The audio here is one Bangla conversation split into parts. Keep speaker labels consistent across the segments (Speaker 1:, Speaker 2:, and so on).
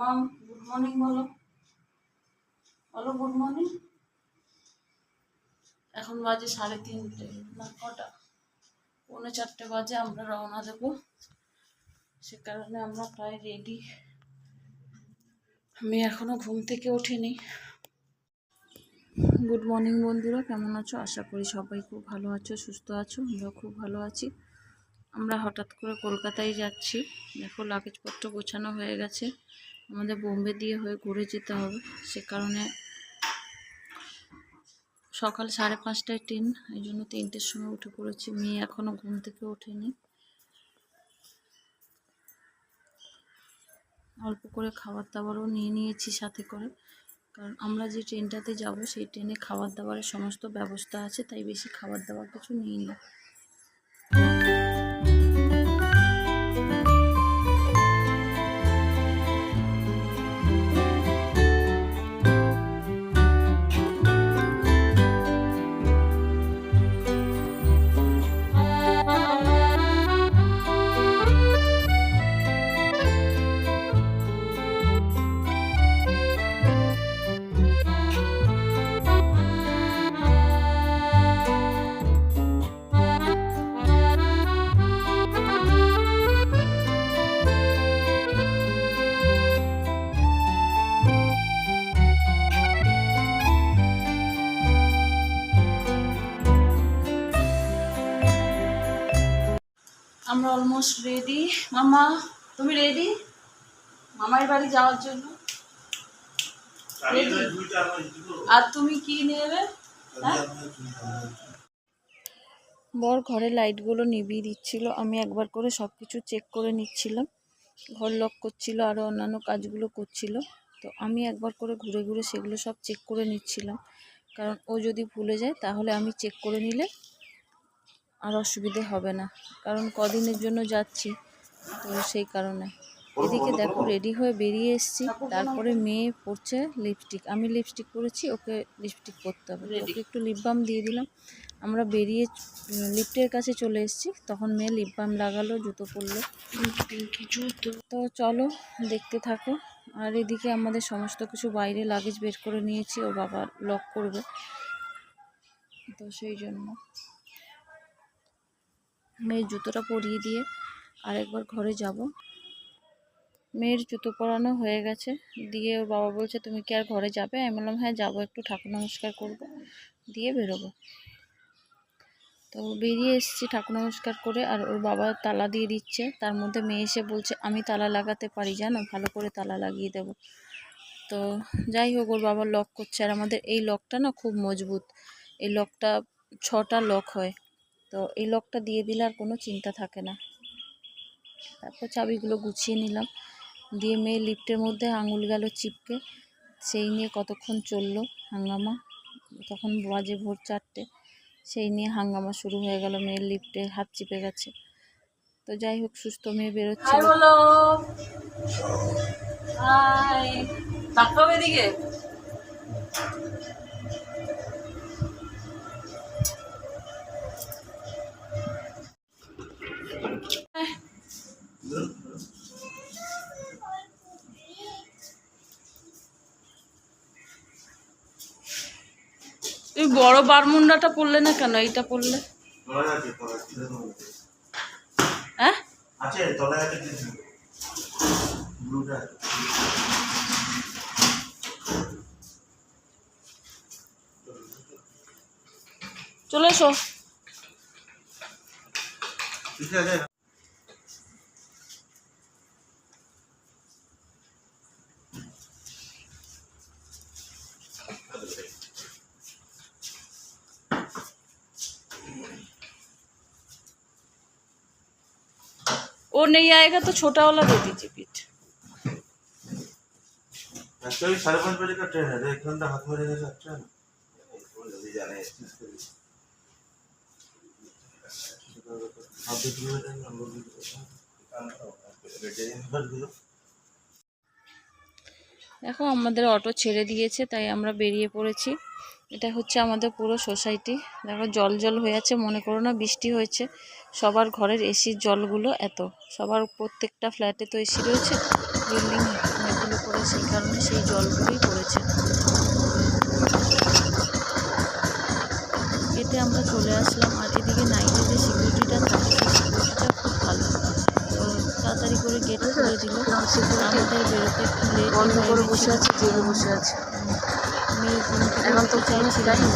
Speaker 1: মাম গুড মর্নিং বলো। বলো গুড মর্নিং এখন বাজে সাড়ে তিনটে, না কটা? পৌনে চারটে বাজে, আমরা রওনা দেবো। সে কারণে আমরা প্রায় রেডি আমি এখনও ঘুম থেকে উঠিনি। গুড মর্নিং বন্ধুরা, কেমন আছো? আশা করি সবাই খুব ভালো আছো, সুস্থ আছো, আমরাও খুব ভালো আছি। আমরা হঠাৎ করে কলকাতায় যাচ্ছি। দেখো লাগেজপত্র গোছানো হয়ে গেছে। আমাদের বোম্বে দিয়ে হয়ে ঘুরে যেতে হবে। সে কারণে সকাল সাড়ে পাঁচটায় ট্রেন, এই জন্য তিনটের সময় উঠে পড়েছি। মেয়ে এখনও ঘুম থেকে ওঠেনি। অল্প করে খাবার দাবারও নিয়ে নিয়েছি সাথে করে। কারণ আমরা যে ট্রেনটাতে যাব, সেই ট্রেনে খাবার দাবারের সমস্ত ব্যবস্থা আছে, তাই বেশি খাবার দাবার কিছু নিয়ে নিই রেডি মামা তুমি রেডি মামার বাড়ি যাওয়ার জন্য? আর তুমি কি নেবে? হ্যাঁ? বর ঘরে লাইটগুলো নিভিয়ে দিচ্ছিল। আমি একবার করে সব কিছু চেক করে নিচ্ছিলাম। ঘর লক করছিল আরও অন্যান্য কাজগুলো করছিল। তো আমি একবার করে ঘুরে ঘুরে সেগুলো সব চেক করে নিচ্ছিলাম। কারণ ও যদি ভুলে যায়, তাহলে আমি চেক করে নিলে আর অসুবিধে হবে না। কারণ কদিনের জন্য যাচ্ছি, তো সেই কারণে। এদিকে দেখো রেডি হয়ে বেরিয়ে এসেছি। তারপরে মেয়ে পড়ছে লিপস্টিক আমি লিপস্টিক পরেছি, ওকে লিপস্টিক পরতে হবে। ওকে একটু লিপ বাম দিয়ে দিলাম। আমরা বেরিয়ে লিফটের কাছে চলে এসেছি। তখন মেয়ে লিপ বাম লাগালো, জুতো পরলো। জুতো তো চলো, দেখতে থাকো। আর এদিকে আমাদের সমস্ত কিছু বাইরে লাগেজ বের করে নিয়েছি। ও বাবা লক করবে। তো সেই জন্য। মেয়ের জুতোটা পরিয়ে দিয়ে আরেকবার ঘরে যাব। মেয়ের জুতো পরানো হয়ে গেছে। দিয়ে ওর বাবা বলছে, তুমি কি আর ঘরে যাবে? আমি বললাম হ্যাঁ যাব। একটু ঠাকুর নমস্কার করব। দিয়ে বেরোবো। তো বেরিয়ে এসেছি ঠাকুর নমস্কার করে। আর ওর বাবা তালা দিয়ে দিচ্ছে। তার মধ্যে মেয়ে এসে বলছে, আমি তালা লাগাতে পারি, জানো? ভালো করে তালা লাগিয়ে দেবো। তো যাই হোক, ওর বাবা লক করছে। আর আমাদের এই লকটা না খুব মজবুত। এই লকটা ছটা লক হয়। তো এই লকটা দিয়ে দিলে আর কোনো চিন্তা থাকে না। তারপর চাবিগুলো গুছিয়ে নিলাম। দিয়ে মেয়ে লিফটের মধ্যে আঙুল গেল চিপকে। সেই নিয়ে কতক্ষণ চলল হাঙ্গামা? তখন বাজে ভোর চারটে। সেই নিয়ে হাঙ্গামা শুরু হয়ে গেল, মেয়ের লিফটে হাত চিপে গেছে। তো যাই হোক, সুস্থ মেয়ে বেরোচ্ছে। বড় বারমুন্ডাটা পরলে না কেন? এইটা পরলে হ্যাঁ? চলে এসো। वो नहीं आएगा तो छोटा वाला दे दीजिए पीठ
Speaker 2: एक्चुअली साढ़े पाँच बजे का ट्रेन है तो एक घंटा हाथ में रहने से अच्छा है ना जल्दी जाना है आप भी किलोमीटर जाएंगे हम लोग भी किलोमीटर
Speaker 1: দেখো আমাদের অটো ছেড়ে দিয়েছে তাই আমরা বেরিয়ে পড়েছি এটা হচ্ছে আমাদের পুরো সোসাইটি দেখো জল জল হয়ে আছে মনে করো না বৃষ্টি হয়েছে সবার ঘরের এসির জলগুলো এত। সবার প্রত্যেকটা ফ্ল্যাটে তো এসি রয়েছে। বিল্ডিং জঙ্গলে পড়ে সেই কারণে সেই জলগুলোই পড়েছে। এতে আমরা চলে আসলাম আর এদিকে নাইটে যে সিকিউরিটিটা থাকে সেই সিকিউরিটিটা খুব ভালো। তাড়াতাড়ি করে গেট খুলে দিল। আমাদের বেরোতে একটু লেট
Speaker 3: বন্ধ করে বসে আছে বসে আছে।
Speaker 1: থেকে
Speaker 3: এখন তো
Speaker 1: সে কারণে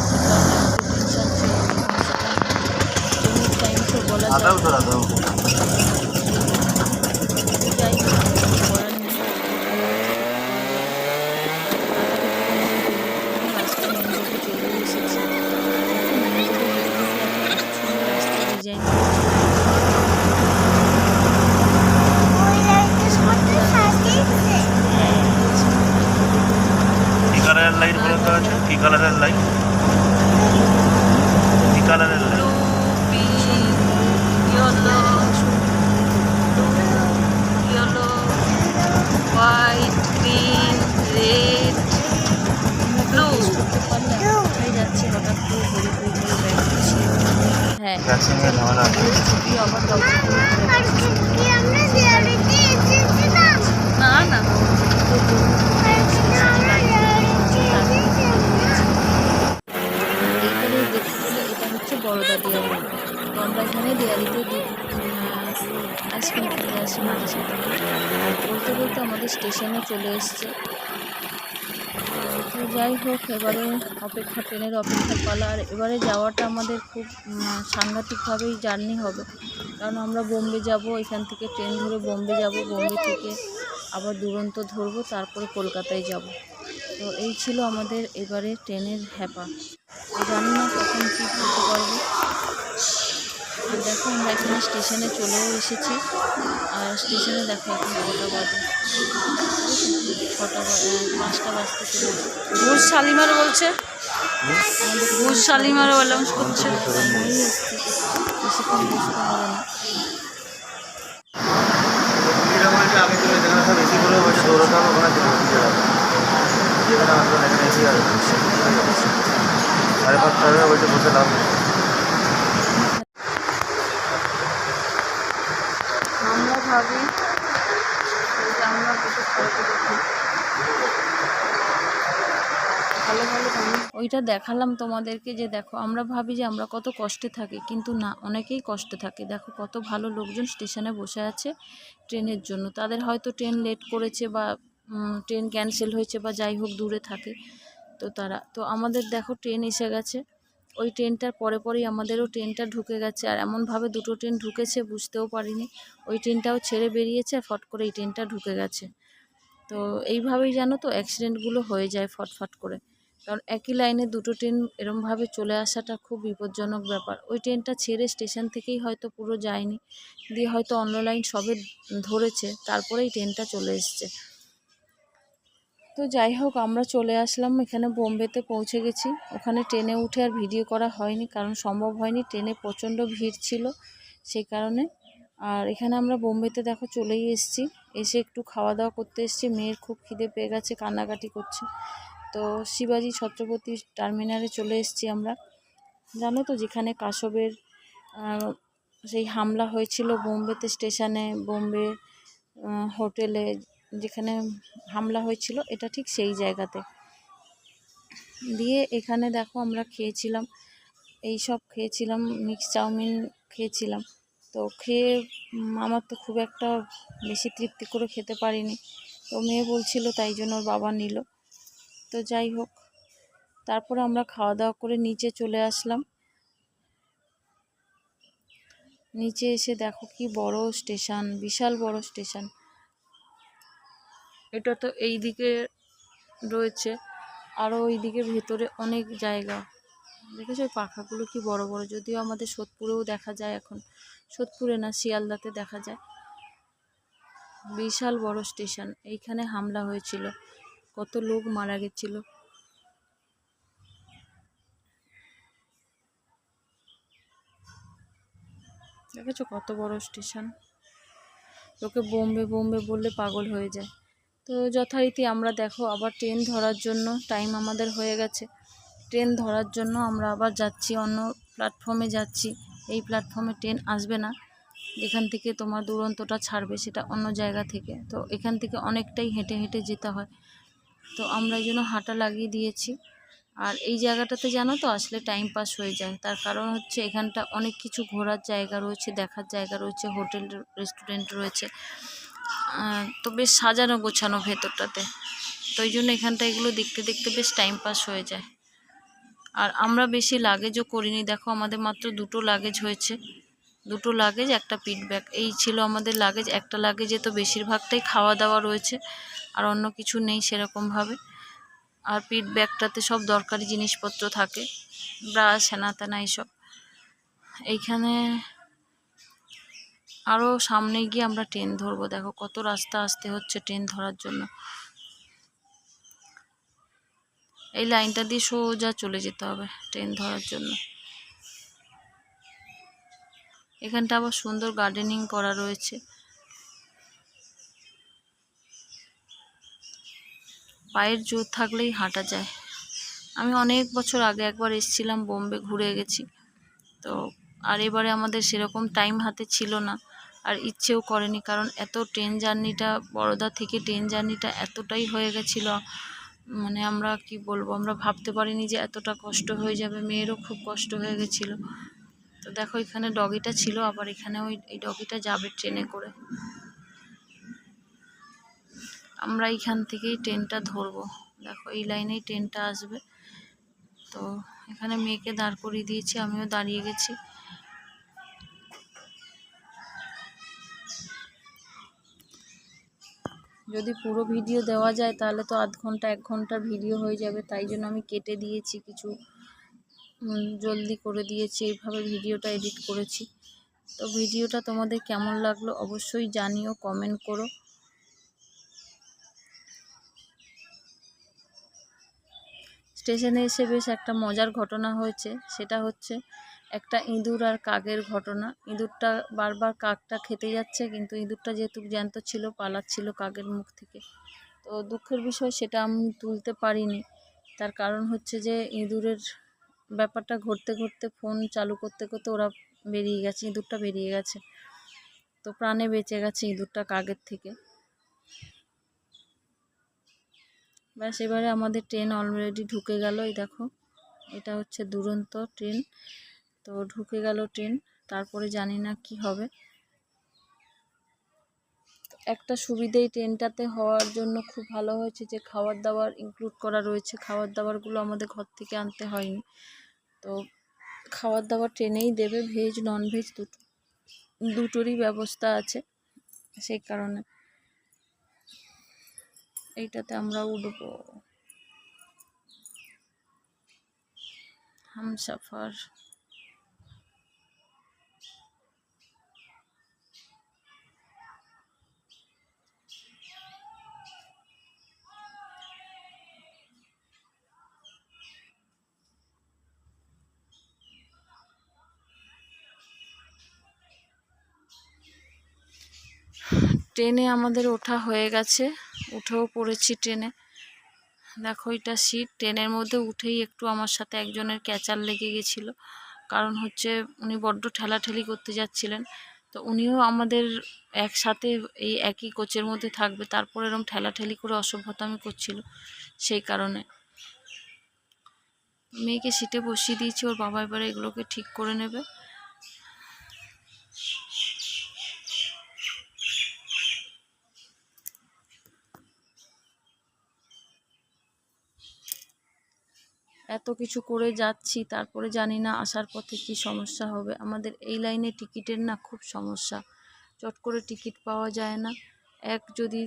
Speaker 1: બોલો না না। এটা হচ্ছে বড়দা দেয়ালি আমরা এখানে দেয়ালিতে আইসক্রিম খেতে আসি মাঝে সাথে বলতে আমাদের স্টেশনে চলে এসছে তো যাই হোক, এবারে অপেক্ষা ট্রেনের অপেক্ষা পালা আর এবারে যাওয়াটা আমাদের খুব সাংঘাতিকভাবেই জার্নি হবে। কারণ আমরা বোম্বে যাব, এখান থেকে ট্রেন ধরে বোম্বে যাব, বোম্বে থেকে আবার দুরন্ত ধরবো, তারপরে কলকাতায় যাব। তো এই ছিল আমাদের এবারে ট্রেনের হ্যাপা জানি না কখন কী করতে পারব। আর দেখো আমরা এখানে স্টেশনে চলেও এসেছি। আর স্টেশনে দেখো এখন কটা বাজে। ছটা পাঁচটা বাজতে চলেছে।
Speaker 3: ঘুষ শালিমার বলছে। ঘুষ শালিমার অ্যালাউন্স করছে।
Speaker 1: বেশিক্ষণ বসতে হবে না
Speaker 2: তো সাড়ে পাঁচটা হবে বলছে বসে লাভ নেই।
Speaker 1: ভাবি আমরা ভালো ভালো ওইটা দেখালাম তোমাদেরকে যে দেখো, আমরা ভাবি যে আমরা কত কষ্টে থাকি, কিন্তু না, অনেকেই কষ্টে থাকে। দেখো কত ভালো লোকজন স্টেশনে বসে আছে ট্রেনের জন্য। তাদের হয়তো ট্রেন লেট করেছে বা ট্রেন ক্যান্সেল হয়েছে বা যাই হোক দূরে থাকে তো তারা। তো আমাদের দেখো ট্রেন এসে গেছে। ওই ট্রেনটার পরে পরেই আমাদেরও ট্রেনটা ঢুকে গেছে। আর এমনভাবে দুটো ট্রেন ঢুকেছে বুঝতেও পারিনি। ওই ট্রেনটাও ছেড়ে বেরিয়েছে, আর ফট করে এই ট্রেনটা ঢুকে গেছে। তো এইভাবেই জানো তো অ্যাক্সিডেন্টগুলো হয়ে যায় ফটফট করে। কারণ একই লাইনে দুটো ট্রেন এরমভাবে চলে আসাটা খুব বিপজ্জনক ব্যাপার। ওই ট্রেনটা ছেড়ে স্টেশন থেকেই হয়তো পুরো যায়নি। দিয়ে হয়তো অন্য লাইন সবে ধরেছে, তারপরেই ট্রেনটা চলে এসছে। তো যাই হোক, আমরা চলে আসলাম। এখানে বোম্বেতে পৌঁছে গেছি। ওখানে ট্রেনে উঠে আর ভিডিও করা হয়নি, কারণ সম্ভব হয়নি। ট্রেনে প্রচণ্ড ভিড় ছিল সেই কারণে। আর এখানে আমরা বোম্বেতে দেখো চলেই এসেছি। এসে একটু খাওয়া দাওয়া করতে এসেছি। মেয়ের খুব খিদে পেয়ে গেছে, কান্নাকাটি করছে। তো শিবাজি ছত্রপতি টার্মিনালে চলে এসেছি আমরা। জানো তো, যেখানে কাশবের সেই হামলা হয়েছিল বোম্বেতে স্টেশনে বোম্বে হোটেলে। যেখানে হামলা হয়েছিল, এটা ঠিক সেই জায়গাতে। দিয়ে এখানে দেখো আমরা খেয়েছিলাম, এই সব খেয়েছিলাম মিক্স চাউমিন খেয়েছিলাম। তো খেয়ে আমার তো খুব একটা বেশি তৃপ্তি করে খেতে পারিনি। তো মেয়ে বলছিল তাই জন্য ওর বাবা নিল। তো যাই হোক, তারপরে আমরা খাওয়া দাওয়া করে নিচে চলে আসলাম। নিচে এসে দেখো কি বড় স্টেশন, বিশাল বড় স্টেশন। এটা তো এই দিকে রয়েছে। আরও ওইদিকে ভেতরে অনেক জায়গা। দেখেছ ওই পাখাগুলো কি বড় বড়? যদিও আমাদের সোদপুরেও দেখা যায় এখন। সোদপুরে না, শিয়ালদাতে দেখা যায়। বিশাল বড় স্টেশন। এইখানে হামলা হয়েছিল। কত লোক মারা গেছিল। দেখেছ কত বড় স্টেশন? লোকে বোম্বে বোম্বে বললে পাগল হয়ে যায়। তো যথারীতি আমরা দেখো আবার ট্রেন ধরার জন্য টাইম আমাদের হয়ে গেছে। ট্রেন ধরার জন্য আমরা আবার যাচ্ছি, অন্য প্ল্যাটফর্মে যাচ্ছি। এই প্ল্যাটফর্মে ট্রেন আসবে না। যেখান থেকে তোমার দুরন্তটা ছাড়বে সেটা অন্য জায়গা থেকে। তো এখান থেকে অনেকটাই হেঁটে হেঁটে যেতে হয়। তো আমরা এই জন্য হাঁটা লাগিয়ে দিয়েছি। আর এই জায়গাটাতে জানো তো আসলে টাইম পাস হয়ে যায়। তার কারণ হচ্ছে এখানটা অনেক কিছু ঘোরার জায়গা রয়েছে, দেখার জায়গা রয়েছে, হোটেল রেস্টুরেন্ট রয়েছে। তো বেশ সাজানো গোছানো ভেতরটাতে। তো এই জন্য এখানটা এগুলো দেখতে দেখতে বেশ টাইম পাস হয়ে যায়। আর আমরা বেশি লাগেজও করিনি। দেখো আমাদের মাত্র দুটো লাগেজ হয়েছে। দুটো লাগেজ একটা পিডব্যাক এই ছিল আমাদের লাগেজ একটা লাগেজে তো বেশিরভাগটাই খাওয়া দাওয়া রয়েছে। আর অন্য কিছু নেই সেরকমভাবে। আর পিডব্যাকটাতে সব দরকারি জিনিসপত্র থাকে। ব্রাশ হেনা তেনা এইসব। এইখানে আরও সামনে গিয়ে আমরা ট্রেন ধরবো। দেখো কত রাস্তা আসতে হচ্ছে ট্রেন ধরার জন্য। এই লাইনটা দিয়ে সোজা চলে যেতে হবে ট্রেন ধরার জন্য। এখানটা আবার সুন্দর গার্ডেনিং করা রয়েছে। পায়ের জোর থাকলেই হাঁটা যায়। আমি অনেক বছর আগে একবার এসেছিলাম বোম্বে, ঘুরে গেছি। তো আর এবারে আমাদের সেরকম টাইম হাতে ছিল না। আর ইচ্ছেও করেনি। কারণ এত ট্রেন জার্নিটা বড়োদা থেকে ট্রেন জার্নিটা এতটাই হয়ে গেছিল মানে আমরা কি বলব, আমরা ভাবতে পারিনি যে এতটা কষ্ট হয়ে যাবে। মেয়েরও খুব কষ্ট হয়ে গেছিল। তো দেখো, এখানে ডগিটা ছিল, আবার এখানে ওই, এই ডগিটা যাবে ট্রেনে করে। আমরা এইখান থেকেই ট্রেনটা ধরবো। দেখো, এই লাইনেই ট্রেনটা আসবে। তো এখানে মেয়েকে দাঁড় করিয়ে দিয়েছি, আমিও দাঁড়িয়ে গেছি। যদি পুরো ভিডিও দেওয়া যায়, তাহলে তো আধ ঘণ্টা, এক ঘণ্টার ভিডিও হয়ে যাবে। তাই জন্য আমি কেটে দিয়েছি কিছু জলদি করে দিয়েছি। এইভাবে ভিডিওটা এডিট করেছি। তো ভিডিওটা তোমাদের কেমন লাগল অবশ্যই জানিও, কমেন্ট করো। স্টেশনে এসে বেশ একটা মজার ঘটনা হয়েছে। সেটা হচ্ছে একটা ইঁদুর আর কাকের ঘটনা। ইঁদুরটা বারবার কাকটা খেতে যাচ্ছে, কিন্তু ইঁদুরটা যেহেতু জ্যান্ত ছিল, পালাচ্ছিল কাকের মুখ থেকে। তো দুঃখের বিষয়, সেটা আমি তুলতে পারিনি। তার কারণ হচ্ছে যে, ইঁদুরের ব্যাপারটা ঘটতে ঘটতে, ফোন চালু করতে করতে ওরা বেরিয়ে গেছে, ইঁদুরটা বেরিয়ে গেছে। তো প্রাণে বেঁচে গেছে ইঁদুরটা কাকের থেকে। ব্যাস, এবারে আমাদের ট্রেন অলরেডি ঢুকে গেল, এই দেখো। এটা হচ্ছে দুরন্ত ট্রেন। তো ঢুকে গেল ট্রেন, তারপরে জানি না কি হবে। একটা সুবিধেই ট্রেনটাতে হওয়ার জন্য খুব ভালো হয়েছে যে খাবার দাবার ইনক্লুড করা রয়েছে। খাবার দাবারগুলো আমাদের ঘর থেকে আনতে হয়নি। তো খাবার দাবার ট্রেনেই দেবে, ভেজ নন ভেজ দুটো, দুটোরই ব্যবস্থা আছে। সেই কারণে এইটাতে আমরা উঠবো। হামসাফার ট্রেনে আমাদের ওঠা হয়ে গেছে। উঠেও পড়েছি ট্রেনে। দেখো, এটা সিট। ট্রেনের মধ্যে উঠেই একটু আমার সাথে একজনের ক্যাচার লেগে গেছিল। কারণ হচ্ছে উনি বড্ড ঠেলাঠেলি করতে যাচ্ছিলেন। তো উনিও আমাদের একসাথে এই একই কোচের মধ্যে থাকবে। তারপর এরকম ঠেলাঠেলি করে অসভ্যতামি করছিল সেই কারণে। মেয়েকে সিটে বসিয়ে দিয়েছি। ওর বাবা এবারে এগুলোকে ঠিক করে নেবে। এত কিছু করে যাচ্ছি, তারপরে জানি না আসার পথে কি সমস্যা হবে। আমাদের এই লাইনে টিকিটের না খুব সমস্যা। চট করে টিকিট পাওয়া যায় না। এক যদি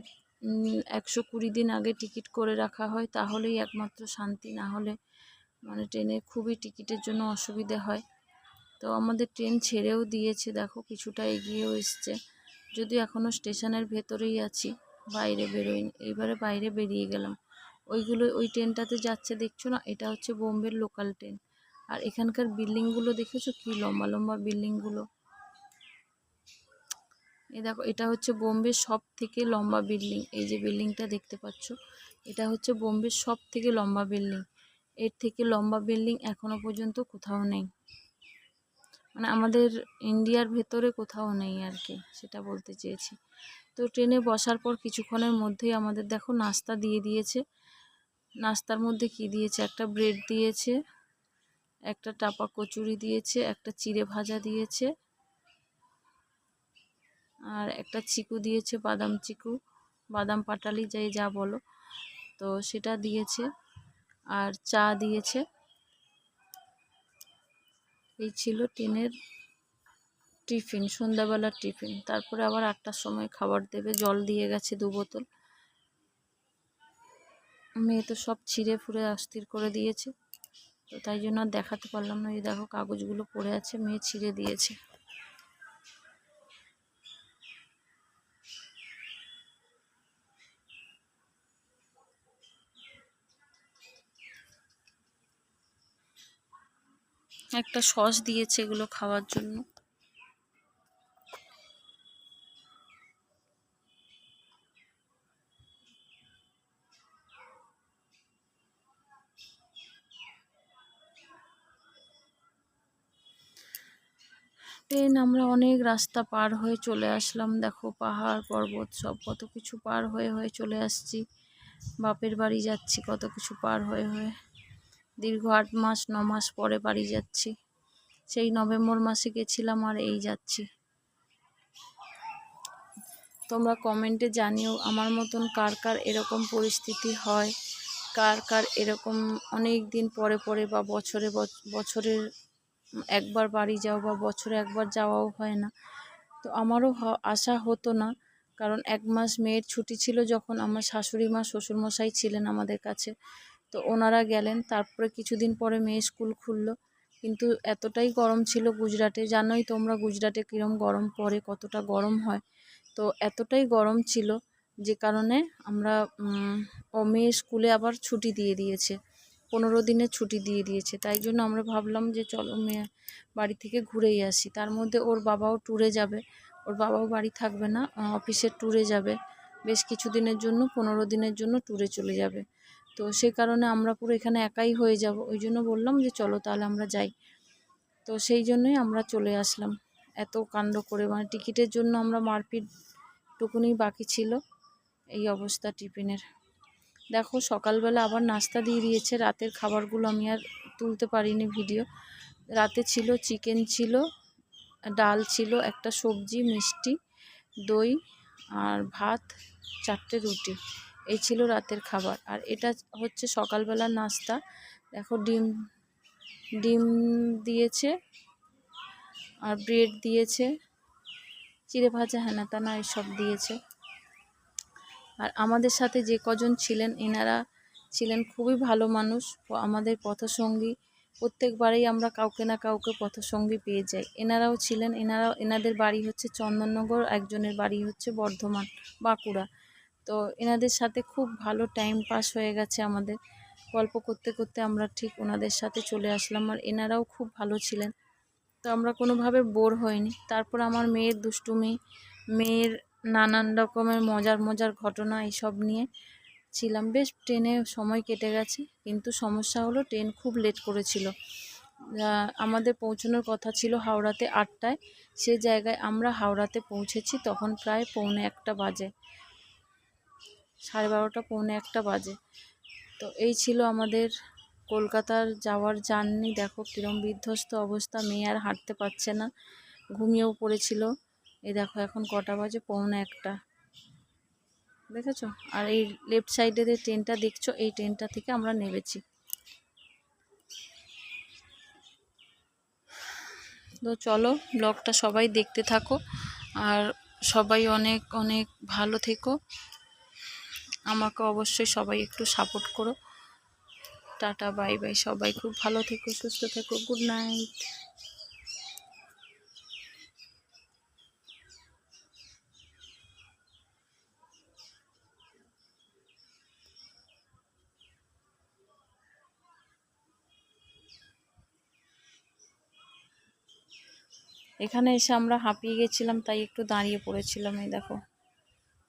Speaker 1: একশো কুড়ি দিন আগে টিকিট করে রাখা হয়, তাহলেই একমাত্র শান্তি। না হলে মানে ট্রেনে খুবই টিকিটের জন্য অসুবিধে হয়। তো আমাদের ট্রেন ছেড়েও দিয়েছে, দেখো কিছুটা এগিয়েও এসছে। যদিও এখনও স্টেশনের ভেতরেই আছি, বাইরে বেরোইনি। এইবারে বাইরে বেরিয়ে গেলাম। ওইগুলো, ওই ট্রেনটাতে যাচ্ছে দেখছ না? এটা হচ্ছে বোম্বের লোকাল ট্রেন আর এখানকার বিল্ডিংগুলো দেখেছ? কি লম্বা লম্বা বিল্ডিংগুলো। এই দেখো, এটা হচ্ছে বোম্বের সব থেকে লম্বা বিল্ডিং। এই যে বিল্ডিংটা দেখতে পাচ্ছ, এটা হচ্ছে বোম্বের সব থেকে লম্বা বিল্ডিং। এর থেকে লম্বা বিল্ডিং এখনও পর্যন্ত কোথাও নেই। মানে আমাদের ইন্ডিয়ার ভেতরে কোথাও নেই আর কি, সেটা বলতে চেয়েছি। তো ট্রেনে বসার পর কিছুক্ষণের মধ্যেই আমাদের দেখো নাস্তা দিয়ে দিয়েছে। নাস্তার মধ্যে কি দিয়েছে? একটা ব্রেড দিয়েছে, একটা টাপা কচুরি দিয়েছে, একটা চিড়ে ভাজা দিয়েছে, আর একটা চিকু দিয়েছে, বাদাম চিকু, বাদাম পাটালি যাই যা বলো। তো সেটা দিয়েছে, আর চা দিয়েছে। এই ছিল টিনের টিফিন, সন্ধ্যাবেলার টিফিন। তারপরে আবার আটটার সময় খাবার দেবে, জল দিয়ে গেছে দু বোতল। মেয়ে তো সব ছিঁড়ে ফুড়ে অস্থির করে দিয়েছে। তো তাই জন্য আর দেখাতে পারলাম না। এই দেখো কাগজগুলো পড়ে আছে, মেয়ে ছিঁড়ে দিয়েছে। একটা সস দিয়েছে এগুলো খাওয়ার জন্য। ট্রেন আমরা অনেক রাস্তা পার হয়ে চলে আসলাম। দেখো পাহাড়, পর্বত সব কত কিছু পার হয়ে হয়ে চলে আসছি। বাপের বাড়ি যাচ্ছি কত কিছু পার হয়ে হয়ে। দীর্ঘ আট মাস, ন মাস পরে বাড়ি যাচ্ছি। সেই নভেম্বর মাসে গেছিলাম আর এই যাচ্ছি। তোমরা কমেন্টে জানিও আমার মতন কার কার এরকম পরিস্থিতি হয়, কার কার এরকম অনেক দিন পরে পরে বা বছরে বছ- বছরের একবার বাড়ি যাও বা বছরে একবার যাওয়াও হয় না। তো আমারও আশা হতো না। কারণ এক মাস মেয়ের ছুটি ছিল যখন আমার শাশুড়ি মা, শ্বশুরমশাই ছিলেন আমাদের কাছে। তো ওনারা গেলেন, তারপরে কিছুদিন পরে মেয়ে স্কুল খুললো। কিন্তু এতটাই গরম ছিল গুজরাটে, জানোই তোমরা গুজরাটে কীরম গরম পড়ে, কতটা গরম হয়। তো এতটাই গরম ছিল যে কারণে আমরা ও মেয়ে স্কুলে আবার ছুটি দিয়ে দিয়েছে। পনেরো দিনের ছুটি দিয়ে দিয়েছে। তাই জন্য আমরা ভাবলাম যে চলো মেয়ে বাড়ি থেকে ঘুরেই আসি। তার মধ্যে ওর বাবাও ট্যুরে যাবে। ওর বাবাও বাড়ি থাকবে না অফিসের ট্যুরে যাবে। বেশ কিছু দিনের জন্য, পনেরো দিনের জন্য ট্যুরে চলে যাবে। তো সেই কারণে আমরা পুরো এখানে একাই হয়ে যাব। ওই জন্য বললাম যে চলো তাহলে আমরা যাই। তো সেই জন্যই আমরা চলে আসলাম। এত কাণ্ড করে মানে টিকিটের জন্য আমরা মারপিট টুকুনি বাকি ছিল। এই অবস্থা টিফিনের। দেখো, সকালবেলা আবার নাস্তা দিয়ে দিয়েছে। রাতের খাবারগুলো আমি আর তুলতে পারিনি ভিডিও। রাতে ছিল চিকেন ছিল, ডাল ছিল, একটা সবজি, মিষ্টি, দই আর ভাত, চারটে রুটি। এই ছিল রাতের খাবার। আর এটা হচ্ছে সকালবেলার নাস্তা। দেখো, ডিম ডিম দিয়েছে আর ব্রেড দিয়েছে, চিড়ে ভাজা হ্যানা তানা এসব দিয়েছে। আর আমাদের সাথে যে কজন ছিলেন, এনারা ছিলেন খুবই ভালো মানুষ আমাদের পথসঙ্গী। প্রত্যেকবারেই আমরা কাউকে না কাউকে পথসঙ্গী পেয়ে যাই। এনারাও ছিলেন, এনারাও, এনাদের বাড়ি হচ্ছে চন্দননগর, একজনের বাড়ি হচ্ছে বর্ধমান, বাঁকুড়া। তো এনাদের সাথে খুব ভালো টাইম পাস হয়ে গেছে আমাদের। গল্প করতে করতে আমরা ঠিক ওনাদের সাথে চলে আসলাম আর এনারাও খুব ভালো ছিলেন। তো আমরা কোনোভাবে বোর হইনি তারপর আমার মেয়ের দুষ্টুমি, মেয়ের নানান রকমের মজার মজার ঘটনা এইসব নিয়ে ছিলাম। বেশ ট্রেনে সময় কেটে গেছে, কিন্তু সমস্যা হলো ট্রেন খুব লেট করেছিল। আমাদের পৌঁছানোর কথা ছিল হাওড়াতে আটটায়। সে জায়গায় আমরা হাওড়াতে পৌঁছেছি তখন প্রায় পৌনে একটা বাজে। সাড়ে বারোটা, পৌনে একটা বাজে। তো এই ছিল আমাদের কলকাতার যাওয়ার জার্নি। দেখো কিরম বিধ্বস্ত অবস্থা, মেয়ে আর হাঁটতে পারছে না। ঘুমিয়েও পড়েছিল। এই দেখো এখন কটা বাজে, পৌনে একটা। দেখেছ? আর এই লেফট সাইডে যে ট্রেনটা দেখছ, এই ট্রেনটা থেকে আমরা নেমেছি। তো চলো ব্লগটা সবাই দেখতে থাকো, আর সবাই অনেক অনেক ভালো থেকো। আমাকে অবশ্যই সবাই একটু সাপোর্ট করো। টাটা বাই বাই সবাই খুব ভালো থেকো, সুস্থ থেকো। গুড নাইট এখানে এসে আমরা হাঁপিয়ে গেছিলাম, তাই একটু দাঁড়িয়ে পড়েছিলাম, এই দেখো।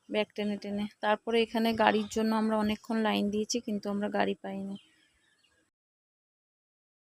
Speaker 1: ব্যাগ টেনে টেনে। তারপরে এখানে গাড়ির জন্য আমরা অনেকক্ষণ লাইন দিয়েছি, কিন্তু আমরা গাড়ি পাইনি।